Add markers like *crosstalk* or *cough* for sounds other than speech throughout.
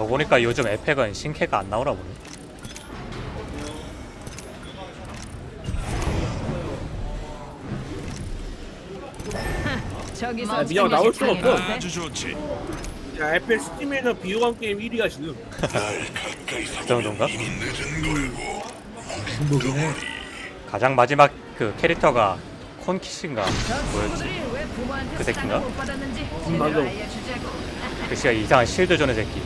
그러고 보니까 요즘 에펙은 신캐가 안 나오나 보네. 저기서 아, 미안, 나올 수가 없어. 아주 좋지. 야, 에펠 스팀에서 비호감 게임 1위야 지금. 그 정도인가? 해. 가장 마지막 그 캐릭터가 콘키신가 뭐였지? 그 새끼인가? 음, 맞아. 그 씨가 이상한 실드 조는 새끼.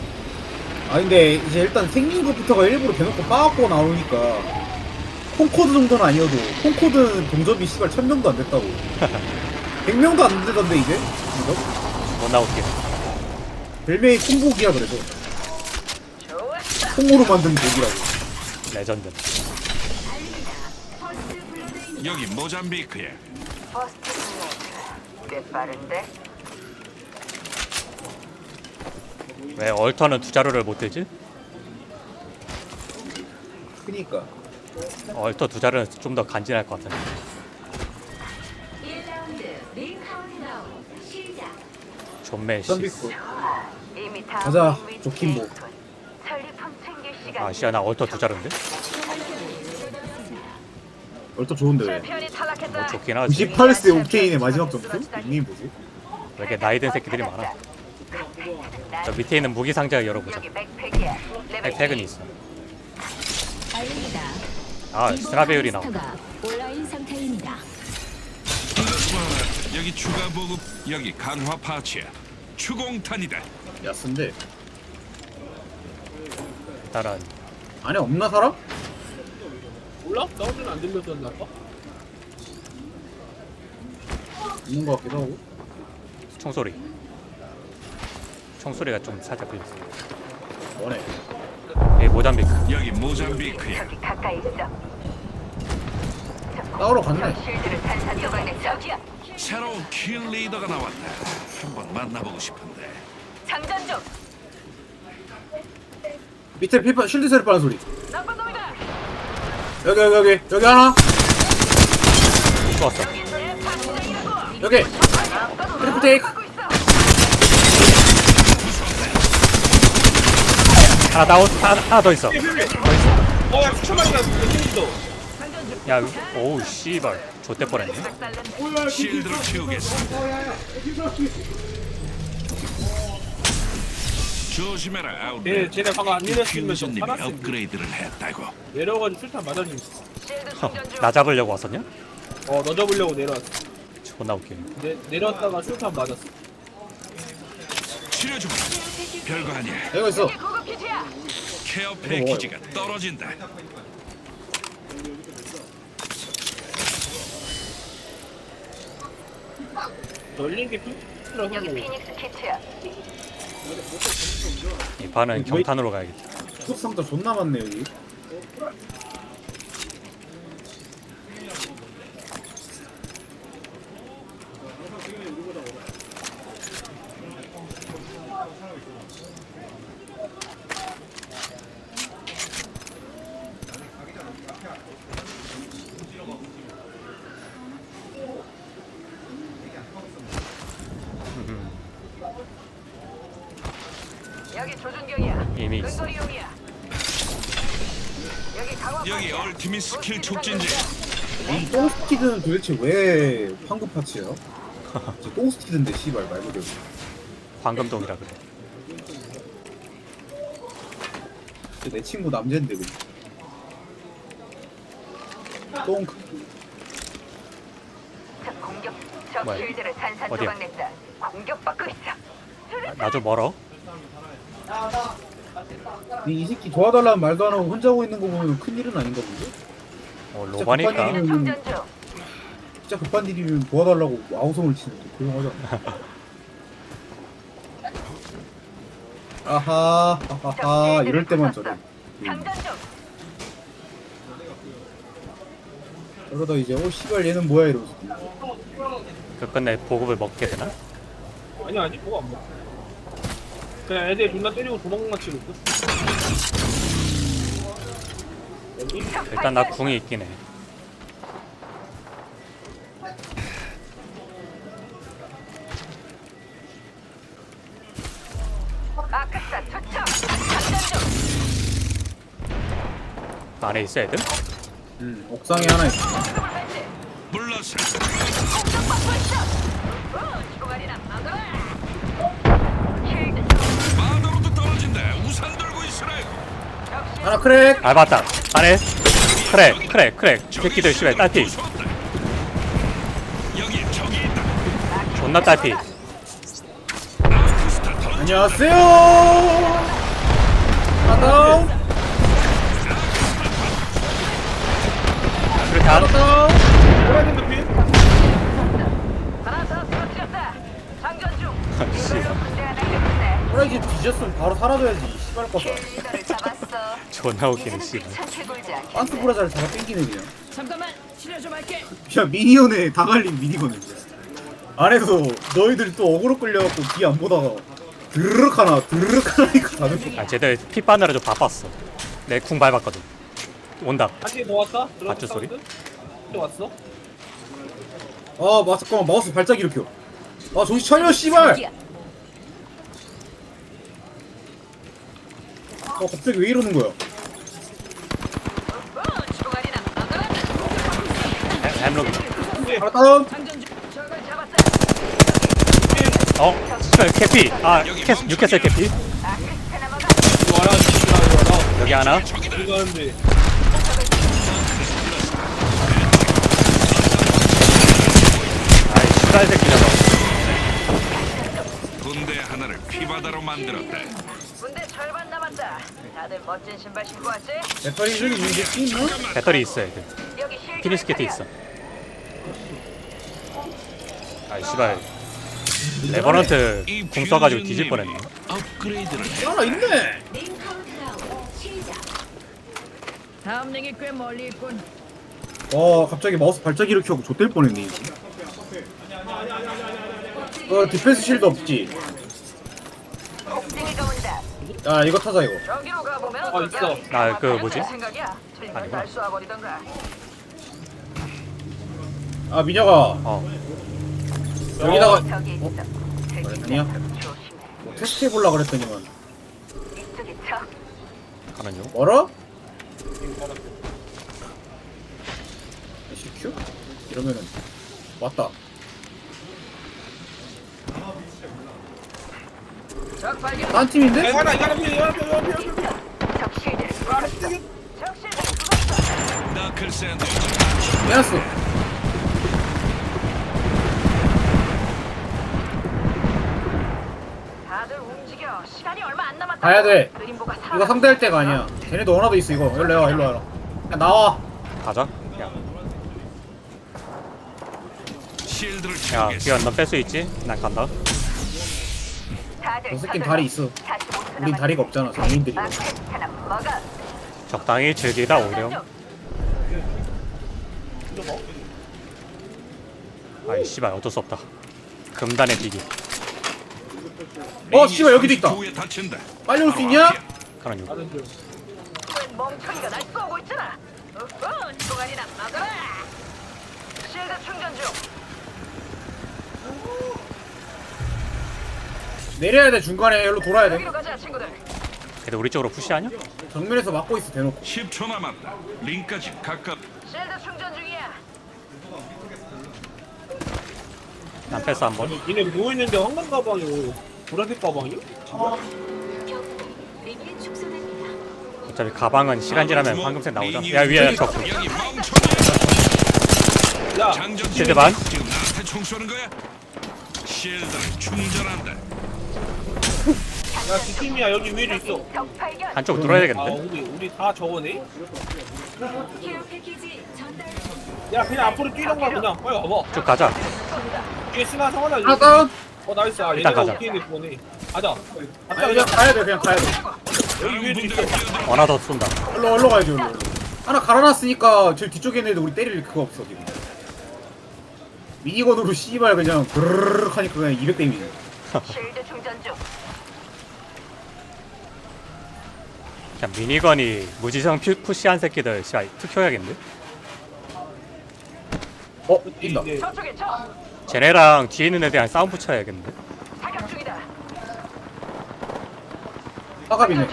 아 근데 이제 일단 생긴 것부터가 일부러 대놓고 빠갖고 나오니까 콩코드 정도는 아니어도 콩코드 동접이 씨발 천 명도 안 됐다고 *laughs* 100명도 안 되던데 이제 이거? 못 나올게. 별명이 콩복이야 그래서. 콩으로 만든 복이라고 레전드. 여기 모잠비크야. 퍼스트 블레이드. 꽤 빠른데? 왜 얼터는 두 자루를 못 들지? 그니까 얼터 두 자루는 좀 더 간지날 것 같은데. 1라운드 링 카운트다운 시작. 존매 씨. 썬비코 이미 다 가자, 본 위치에 조킴보. 있군. 전리품 챙길 시간. 아 씨야 나 얼터 두 자루인데? 얼터 좋은데 왜 편이 탈락했다. 뭐 좋긴 하지. 98세 오케인의 마지막 점수? 이게 뭐지? 왜 이렇게 나이 든 새끼들이 많아? 저 밑에 있는 무기 상자 열어보자. 여기 백팩이야. 레벨 백팩은 2. 있어. 알립니다. 아 스나베율이 나와. 몬스터가 온라인 상태입니다. 이것 봐. 여기 추가 보급. 여기 강화 파츠야. 추공탄이다. 야 쓴데 일단은 안에 없나 사람? 몰라? 사운드는 안 들렸었나 봐. 있는 것 같기도 하고 총소리. 총소리가 좀 살짝 들렸어. 원해 이 모잠비크. 여기 모잠비크야. 저기 가까이 있어. 갔네 실드를 탄산 요방에 저기야. 새로운 킬 리더가 나왔다. 한번 만나보고 싶은데. 장전 중. 밑에 피파 쉴드 세를 빠는 소리 나쁜 놈이다. 여기 여기 여기 여기 하나 좋았어. 내 파티장이라고. 여기 트리플 테이크 있어. 하나 나오 하나, 하나 더 있어. 어, 야, 수천만이 났어. 도 야, 오우 씨발. 좆대 뻔했네. 실드를 키우겠어. 조심해라 아웃. 쟤, 쟤네 방금 안 내렸으면 좀 퓨즈님이 살았을 업그레이드를 했다고. 내려가지고 술탄 있어. 중. 나 잡으려고 왔었냐? 어, 너 잡으려고 내려왔어. 존나 웃기네. 내, 내려왔다가 술탄 맞았어. 치료 중. 별거 아니야. 여기 있어 고급. 케어. 패키지가 떨어진다. 열린 게 핑크라서 여기 뭐. 피닉스 키트야. 이 왜- 경탄으로 가야겠다. 수속 상자 존나 많네 여기 여기 조준경이야. 이미 있어. 근거리용이야. 여기 강화 여기 파츠야. 얼티밋 스킬 촉진제. 이 똥스티드는 도대체 왜 황금 파츠야? 진짜 똥스티드인데 씨발 말 그대로 황금동이라 그래. 진짜 내 친구 남자인데 그똥 저 공격. 저 뭐야? 실드를 탄산 어디야? 공격받고 있어. 나 좀 멀어. 이, 이 새끼 도와달라는 말도 안 하고 혼자 하고 있는 거 보면 큰일은 아닌가 본데? 어, 로바니까. 실드 충전 중. 진짜 급한 일이면 도와달라고 아우성을 치는 게 고용하잖아 *laughs* 아하 아하하 이럴 때만 저래 장전 중. 그러다 이제 어 씨발 얘는 뭐야 이러면서 그 끝내 보급을 먹게 되나? 아니, 아니, 뭐가 안 먹어. 그냥 애들 존나 때리고 도망만 치고 있어. 일단 나 궁이 있긴 해. 안에 있어 애들? 응 옥상에 하나 있어 하나 크랙. 아 맞다 안에 크랙 크랙 크랙 이 새끼들 씨발 딸피. 존나 딸피 안녕하세요. 하나 그렇게 안 다운. 호라이즌 피 하나 더 쓰러뜨렸다. 장전 중. 씨발 군대가 날렸네. 호라이즌 뒤졌으면 바로 사라져야지. 씨발 거다. 잡았어. 존나 웃기네 씨발 귀찮게 굴지 않게. 반스 브라자를 잡아 땡기네 그냥. 잠깐만 치료 좀 할게. 야 미니언에 다 갈린 미니건인데. 안에서 너희들 또 어그로 끌려갖고 뒤 안 보다가 드르륵 하나 드르륵 하나니까 다는 거. 아 쟤들 피 빠느라 좀 바빴어 내 쿵 밟았거든 온다 한개더 왔다 맞죠, 소리? 또 왔어 아, 마, 잠깐만 마우스 발작 일으켜. 아, 정신 차려, 씨발. 저기야. 아, 갑자기 왜 이러는 거야? 어. 햄록 하나 다운. 어? 씨발 캐피 아 캐스 뉴캐슬 캐피 와라 이거 와라 여기 하나 이거 하는데 아이 씨발 새끼 녀석 군대 하나를 피바다로 만들었다. 다들 멋진 신발 신고 왔지? 배터리 있는 게 있나? 배터리 있어 애들 여기 실. 피니스 키트 있어 아이 씨발 레버넌트 이궁 써가지고 뷰 뒤질 뻔했네 업그레이드를 해. 하나 있네. 다음 링이 꽤 멀리 있군. 와, 갑자기 마우스 발작 일으켜고 좆될 뻔했네. 이거. 어, 디펜스 실드 없지? 야, 이거 타자, 이거. 저기로 가보면 아, 어떨까? 있어. 아, 그 뭐지? 생각이야. 아니구나. 날. 아, 민혁아. 어 여기다가 저기 있어. 아니야? 조심해. 뭐 테스트 해보려고 그랬더니만. 이쪽에 쳐. 가는 중 뭐라? CQ? 이러면은 왔다. 적 발견. 딴 팀인데? 이거 하나 이거 하나 피 이거 하나 피 이거 하나 피 이거 하나 피적 실드를 쏘았어. 적 실드를 쏘았어. 너클 샌드 빼놨어. 다들 움직여. 시간이 얼마 안 남았다. 가야 돼. 이거 상대할 때가 아니야. 쟤네도 원화도 있어 이거. 일로 와, 일로 와라. 야, 나와. 가자 야, 실드를 야 채우겠어. 기현 넌뺄수 있지? 난 간다 저 새끼는 서둘러. 다리 있어. 우린. 다리가 없잖아. 장인들이. 적당히 즐기다 오렴 아이 씨발 어쩔 수 없다 금단의 비기 어, 씨발 여기도 있다. 다친다. 빨리 올 수 있냐? 가는 웬 멍청이가 날 쏘고 있잖아. 어허, 총알이나 막아라. 실드 충전 중. 내려야 돼 중간에 여기로 돌아야 돼. 걔들 우리 쪽으로 푸시하냐? 정면에서 막고 있어 대놓고. 10초 남았다. 링까지 가깝. 실드 충전 중이야. 난 패스 한번 얘네 누워 있는데 황금 가방이 보라색 가방이? 축소됩니다. 어차피 가방은 시간 지나면 황금색 나오잖아 야 위에 적군 여기 멍청이. 야 장전 실드 반? 지금 나한테 총 쏘는 거야? 실드를 충전한다. 야, 지킴이야 여기 위에도 있어. 적 발견. 한쪽으로 뚫어야 아, 되겠는데? 우리 우리 다 저거네. 케어 패키지 전달 중. 야, 그냥 앞으로 뛰던가 그냥. 빨리 와봐. 쭉 가자 뒤에 스나 상하나 하나 다운. 어, 나이스. 아, 일단 얘네가 가자. 웃기는 거네. 가자. 아 아까 그냥 그냥 가야 돼 그냥 가야 돼. 여기 위에도 있어. 하나 더 쏜다 일로 일로 가야지. 일로. 하나 갈아놨으니까 저 뒤쪽에 있는 애들 우리 때릴 그거 없어 지금. 미니건으로 씨발 그냥 브르르 하니까 그냥 200 데미지. 실드 충전 중. 그냥 미니건이 무지성 퓨- 푸시한 새끼들 씨발 투표해야겠는데? 어 뛴다. 이제 저쪽에 쳐. 쟤네랑 뒤에 있는 애들이랑 싸움 붙여야겠는데? 사격 중이다. 사갑이네.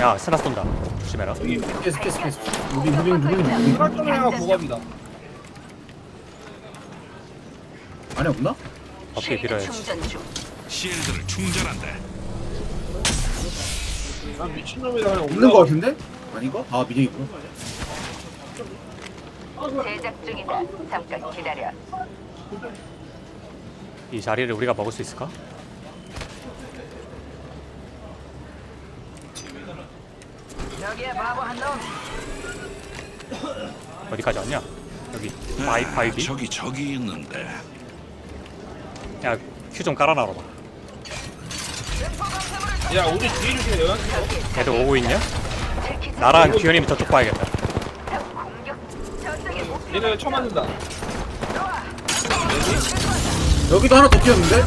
야 스나 쏜다 조심해라 스페이스 스페이스 스페이스 무빙 무빙 무빙 무빙 프라토네가 보갑이다. 안에 없나? 어떻게 빌어야지 충전 중. 실드를 충전한다. 난 미친놈이다 그냥 있는 거 올라가. 같은데? 아닌가? 아 있구나 제작 중이다. 잠깐 기다려. 이 자리를 우리가 먹을 수 있을까? 여기에 바보 한 놈. 어디까지 왔냐? 여기 바이 바이비 저기 저기 있는데. 야 큐 좀 깔아놔봐 야 우리 뒤에 조심해 내가 있어. 걔들 오고 있냐? 나랑 기현님이 저쪽 봐야겠다 얘네 처 맞는다. 여기도 하나 더 뛰었는데?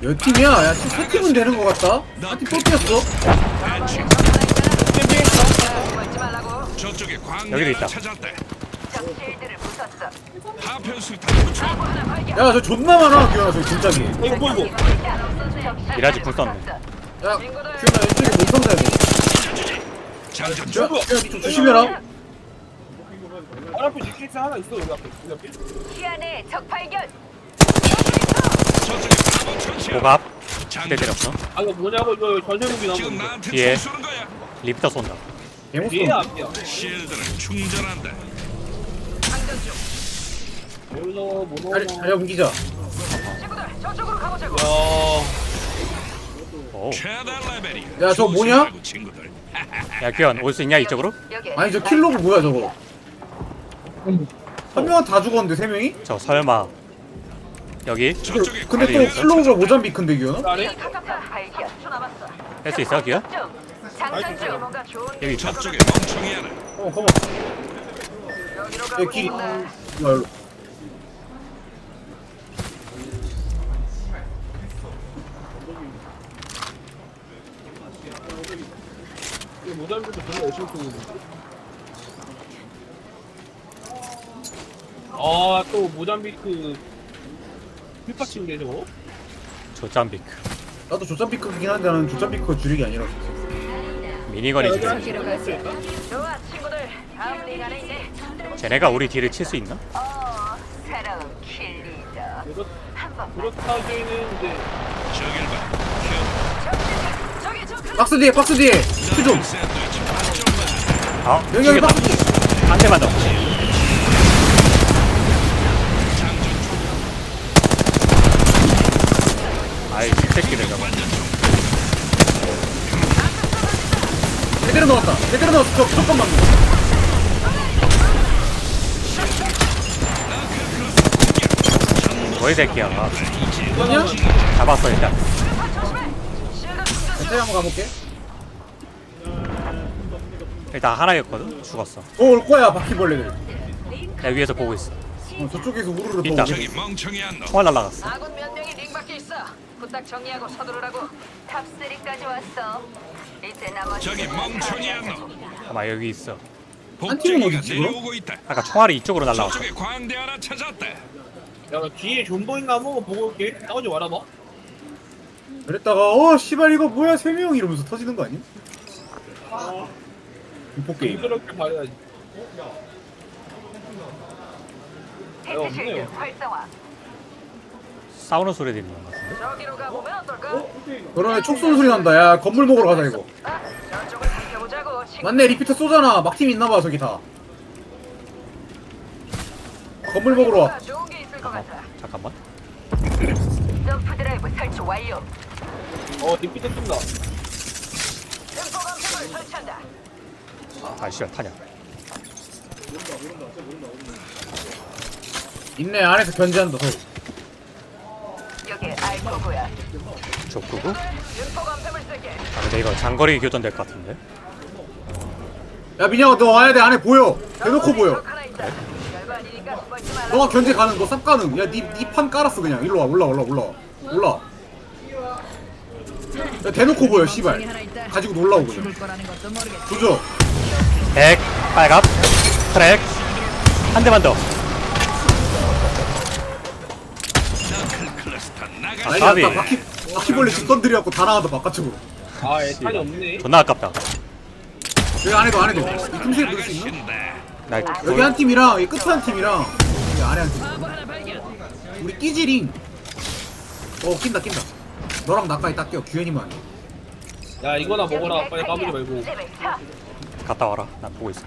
몇 팀이야? 야, 지금 세 팀은 되는 거 같다? 한팀 또 뛰었어? 저쪽에 여기도 있다. 부쉈어. 붙여. 바보 하나 발견. 야, 저 존나 많아, 기현아, 저기 진짜기. 어, 이거 뭐 이거? 미라지 불 썼네. 야, 기현아, 왼쪽에 못 선다, 여기. 장전 야, 좀 조심해라. 발 앞에 GTX 하나 있어 여기 앞에. 여기 앞에. 시안에 적 발견. 저쪽에 바보 처치야. 고갑 장전 때 때렸어 아 이거 뭐냐고 이거 전세무기 지금 나오는 거. 나한테 뒤에. 총 쏘는 거야. 리프터 쏜다 개못 뒤에 쏜다. 앞이야. 실드를 충전한다. 여기서 뭐 자리, 넣어? 자리 옮기자. 친구들 저쪽으로 가보자고. 야. 야, 저거 뭐냐? *laughs* 야 기현 올 수 있냐 이쪽으로? 여기. 아니, 저 킬로그 뭐야, 저거? 한 명은 다 죽었는데, 세 명이? 저 설마 여기 저쪽에 근데 또 킬로그가 모잠비크인데, 기현아? 아래? 가깝다. 발견. 수 남았어. 할 수 있어 기현? 좀. 장전 중. 뭔가 좋은 여기 있다 저쪽에 멍청이 하나. 어, 컴온. 여기로 야, 가고 길. 싶은데. 일로 와, 일로. 이거 모자이크도 정말 열심히 쓰고 있는데. 아, 또 모잠비크 휘파친데 저거? 조잠비크 나도 조잠비크긴 한데 나는? 좋아 친구들. 다음 링 안에 있네. 쟤네가 우리 뒤를 칠 수 있나? 어, 새로운 킬 리더. 그렇, 한번 그렇다기는 이제 저길 봐. 저기 저 박스 뒤에, 박스 뒤에! 큐 좀! 샌드위치 반점 맞아. 아 여기, 여기 죽였다 박스 뒤에! 한 대만 더 아이 이 새끼들 저거 제대로 넣었다. 제대로 넣었어. 저 무조건 맞는 뭐이 새끼야? 잡았어 일단 천천히 한번 가볼게. 일단 하나였거든 죽었어 더올 거야, 바퀴벌레들. 내 위에서 보고 있어 어, 저쪽에서 우르르 더 있다. 오게. 저기 멍청이 한 놈. 총알 날라갔어 아군 몇 명이 링 밖에 있어. 후딱 정리하고 서두르라고. 탑 3까지 왔어. 이제 나머지 저기 멍청이 한 놈. 아마 여기 있어 한 팀은 복제기가 어디 있지, 그럼? 내려오고 있다. 아까 총알이 이쪽으로 날라갔어 저쪽에 광대 하나 찾았다. 야, 나 뒤에 존버인가 한번 보고 올게. 싸우지 말아봐. 그랬다가 어 씨발 이거 뭐야 세 명 이러면서 터지는 거 아니? 공포 게임. 부드럽게 봐야지. 헤드 없네요. 실드 활성화. 싸우는 소리 들리는 것 같은데 저기로 가보면 어떨까? 그러네 총 쏘는 소리 난다. 야 건물 먹으러 가자 이거. 아, 저쪽을 살펴보자고. 친구. 맞네 리피터 쏘잖아. 막 팀 있나봐 저기 다. 건물 먹으러 와. 좋은 게 있을 것 같아. 잠깐만 점프 드라이브 설치 완료. 어, 쏜다. 증폭 감청을 설치한다. 아씨야 타냐 있네 안에서 견제한다 서로. 여기 알코고야. 족구구? 쓸게. 아 근데 이거 장거리 교전 될 것 같은데 야 민혁아 너 와야 돼 안에 보여. 대놓고 보여. 적 하나 있다. 별거 아니니까. 너가 견제 가는 거쌉 가능. 야니니판 깔았어 그냥. 일로 와 올라 올라 올라 올라. 야 대놓고 보여 씨발. 가지고 놀라고 그냥. 조져. 백 빨갑 트랙 한 대만 더. 아니 까비. 나 바퀴 바퀴벌레 직선 들이갖고 다 나가다 바깥쪽으로. 아, 애탄이 없네. 존나 아깝다 여기 안에도 안에도 이 틈새에 넣을 수 있나? 나 여기 한 팀이랑 이 끝에 한 팀이랑 여기 아래 한 팀. 우리 끼지링. 어 낀다 낀다. 너랑 나까지 딱 껴. 규현이만. 야 이거나 먹어라 빨리 까불지 말고 레벨 4. 갔다 와라. 나 보고 있어.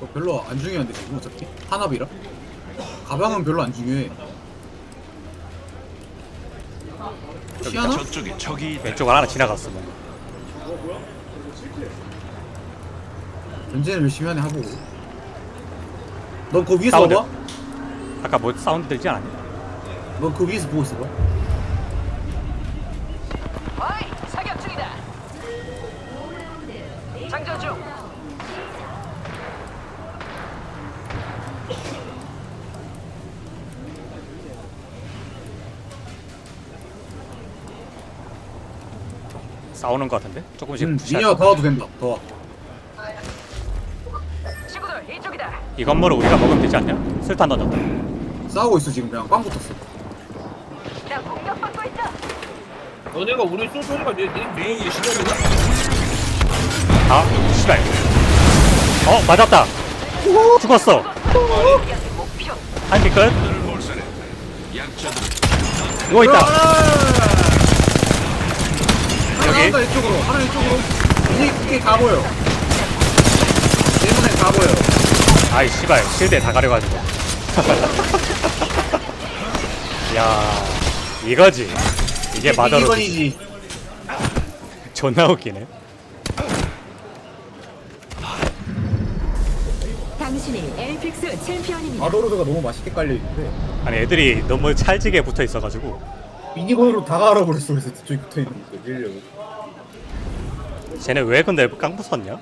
어, 별로 안 중요한데 지금 어차피 한압이라. 가방은 별로 안 중요해. 시아나? 저쪽에 적이 있다. 왼쪽으로 하나 지나갔어. 뭐. 견제는 열심히 하네 하고. 넌그 위에서. 봐봐. 아까 뭐 사운드 들지 않았니? 넌그 위에서 보고 있어봐. 어이, 사격 중이다. 장전 중. 싸우는 것 같은데? 조금씩 응, 푸시할 미녀 더 와도 된다. 더 와. 친구들 이쪽이다. 이 건물을 우리가 먹으면 되지 않냐? 술탄 던졌다. 싸우고 있어 지금 그냥 빵 붙었어. 나 공격받고 있다. 너네가 우리 쏠 소리가 내 메인이 시작이다 아, 씨발. 어, 맞았다. 죽었어. 목표. 한피 끝. 늘 몰살했다. 약자들 누워 있다. 여기? 나온다 이쪽으로. 하나 이쪽으로. 이게 다 보여. 내 눈에 다 보여. 아이, 씨발. 실드에 다 가려가지고. *laughs* 야, 이거지. 이게 마더로 이건이지. 존나 웃기네. 당신이 엘픽스 챔피언입니다. 아도로드가 너무 맛있게 깔려 있는데 아니, 애들이 너무 찰지게 붙어 있어가지고. 미니건으로 다 갈아버렸어 그래서 뒤쪽에 붙어 있는 거 밀려고. 쟤네 왜 근데 깡 부쉈냐?